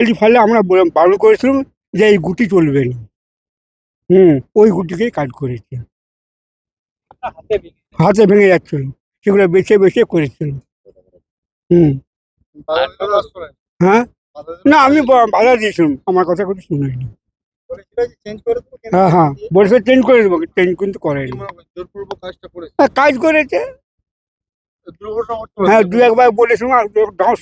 এই ফলে আমরা বারণ করেছিলাম যে এই গুটি চলবে না। হুম ওই গুটিকেই কাজ করেছে। হাতে ভেঙে যাচ্ছিল সেগুলো বেছে বেছে করেছিল। হুম। হ্যাঁ? না আমি বাধা দিয়েছিলাম আমার কথা কিছু শুনেনি কিন্তু হ্যাঁ হ্যাঁ বলেছে চেঞ্জ করে দেবো চেঞ্জ কিন্তু করেনি। হ্যাঁ, কাজ করেছে। হ্যাঁ দু একবার বলেছিলাম আর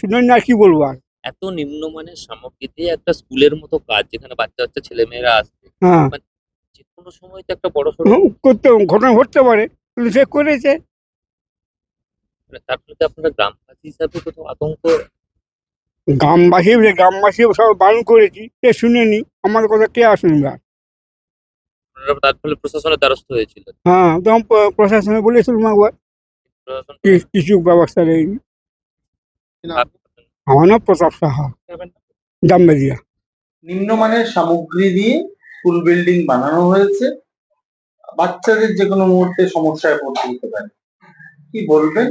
শুনেন না কি বলব আর? এত নিম্নমানের সামগ্রী দিয়ে একটা স্কুলের মতো কাজ যেখানে বাচ্চা বাচ্চা ছেলে মেয়েরা আসবে। হ্যাঁ। যে কোনো সময় তো একটা বড় সড়ো করতে ঘটনা ঘটতে পারে। কিন্তু সে করেছে। মানে তার ফলে তো আপনারা গ্রামবাসী হিসাবে কোথাও আতঙ্ক গ্রামবাসী গ্রামবাসী সব বারণ করেছি সে শুনেনি। আমার কথা কে শুনবে আর? আপনারা তার ফলে প্রশাসনের দ্বারস্থ হয়েছিল। হ্যাঁ তখন প্র- প্রশাসনে বলেছিলাম একবার। প্রশাসন কি- কিছু ব্যবস্থা নেয়নি আমার নাম প্রতাপ সাহা জামবেদিয়া নিম্নমানের সামগ্রী দিয়ে স্কুল বিল্ডিং বানানো হয়েছে। বাচ্চাদের যে কোনো মুহূর্তে সমস্যায় পড়তে হতে পারে। কি বলবেন?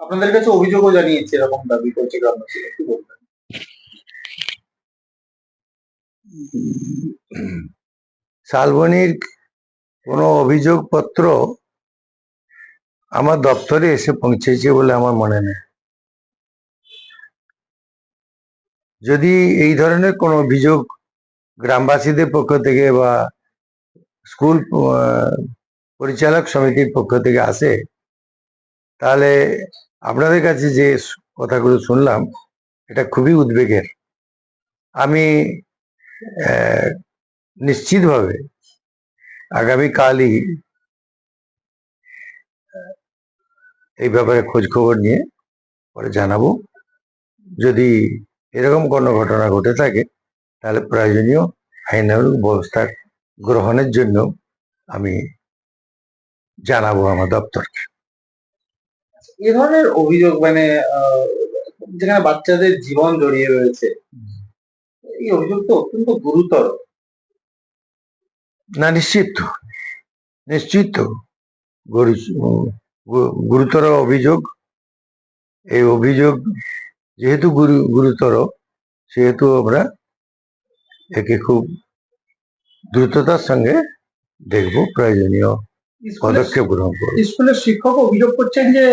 আপনাদের কাছে অভিযোগও জানিয়েছে এরকম দাবি করছে গ্রামবাসীরা। কি বলবেন? শালবনির কোনো অভিযোগপত্র আমার দপ্তরে এসে পৌঁছেছে বলে আমার মনে নেই। যদি এই ধরনের কোনো অভিযোগ গ্রামবাসীদের পক্ষ থেকে বা স্কুল পরিচালক সমিতির পক্ষ থেকে আসে, তাহলে আপনাদের কাছে যে কথাগুলো শুনলাম, এটা খুবই উদ্বেগের। আমি নিশ্চিতভাবে আগামীকালই এই ব্যাপারে খোঁজখবর নিয়ে পরে জানাব। যদি এরকম কোনো ঘটনা ঘটে থাকে তাহলে প্রয়োজনীয় আইনানুগ ব্যবস্থা গ্রহণের জন্য আমি জানাব আমার দপ্তরকে। এ ধরনের অভিযোগ মানে যেখানে বাচ্চাদের জীবন জড়িয়ে রয়েছে এই অভিযোগ তো অত্যন্ত গুরুতর। না নিশ্চিত। নিশ্চিত। গুরুতর অভিযোগ। এই অভিযোগ যেহেতু গুরু গুরুতর সেহেতু আমরা একে খুব দ্রুততার সঙ্গে দেখব প্রয়োজনীয় স্কুলের পদক্ষেপ গ্রহণ করব। স্কুলের শিক্ষক অভিযোগ করছেন যে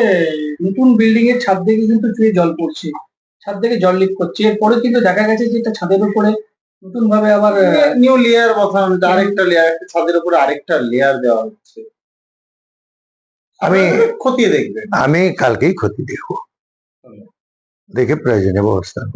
নতুন বিল্ডিং এর ছাদ থেকে কিন্তু চুয়ে জল পড়ছে। ছাদ থেকে জল লিক করছে। এরপরে কিন্তু দেখা গেছে যে এটা ছাদের উপরে নতুন ভাবে আবার নিউ লেয়ার বসানো হচ্ছে, আরেকটা লেয়ার একটা ছাদের উপরে আরেকটা লেয়ার দেওয়া হচ্ছে। আমি খতিয়ে দেখবেন। আমি কালকেই ক্ষতি দেখব। দেখে প্রয়োজনীয় ব্যবস্থা নেব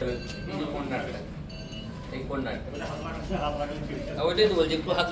নাড়ো নাড়ো ওইটাই তো বলছি একটু হাত